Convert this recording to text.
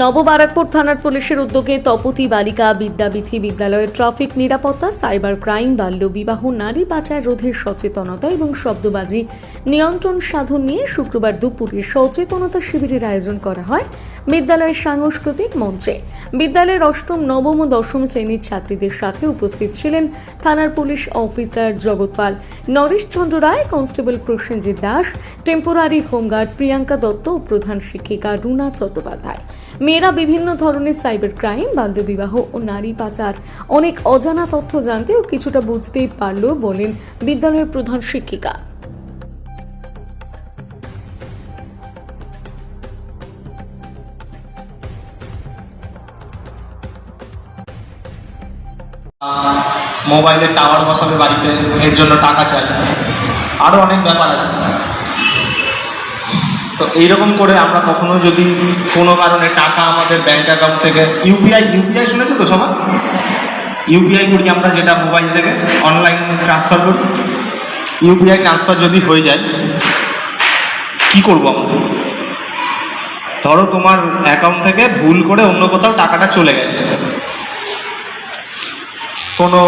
নববারাকপুর থানার পুলিশের উদ্যোগে তপতি বালিকা বিদ্যাবিধি বিদ্যালয়ের ট্রাফিক নিরাপত্তা, সাইবার ক্রাইম, বাল্যবিবাহ, নারী পাচার রোধের সচেতনতা এবং শব্দবাজি নিয়ন্ত্রণ সাধন নিয়ে শুক্রবার দুপুরে সচেতনতা শিবিরের আয়োজন করা হয় বিদ্যালয়ের সাংস্কৃতিক মঞ্চে। বিদ্যালয়ের অষ্টম, নবম ও দশম শ্রেণির ছাত্রীদের সাথে উপস্থিত ছিলেন থানার police officer Jagatpal Nareshchandra Roy, constable Prosenjit Das, temporary home guard Priyanka Dutta ও প্রধান শিক্ষিকা রুনা চট্টোপাধ্যায়। মেয়েরা বিভিন্ন ধরনের সাইবার ক্রাইম বাল্যবিবাহ ও নারী পাচার। অনেক অজানা তথ্য জানতে ও কিছুটা বুঝতেই পারল বলেন বিদ্যালয়ের প্রধান শিক্ষিকা। মোবাইলের টাওয়ার বসাবে বাড়িতে, এর জন্য টাকা চাই। আরও অনেক ব্যাপার আছে। তো এইরকম করে আমরা কখনো যদি কোনো কারণে টাকা আমাদের ব্যাংক অ্যাকাউন্ট থেকে ইউপিআই ইউপিআই শুনেছো তো সবাই? ইউপিআই করি আমরা যেটা মোবাইল থেকে অনলাইন ট্রান্সফার করি। ইউপিআই ট্রান্সফার যদি হয়ে যায়, কি করব আমরা? ধরো তোমার অ্যাকাউন্ট থেকে ভুল করে অন্য কোথাও টাকাটা চলে গেছে। কোনো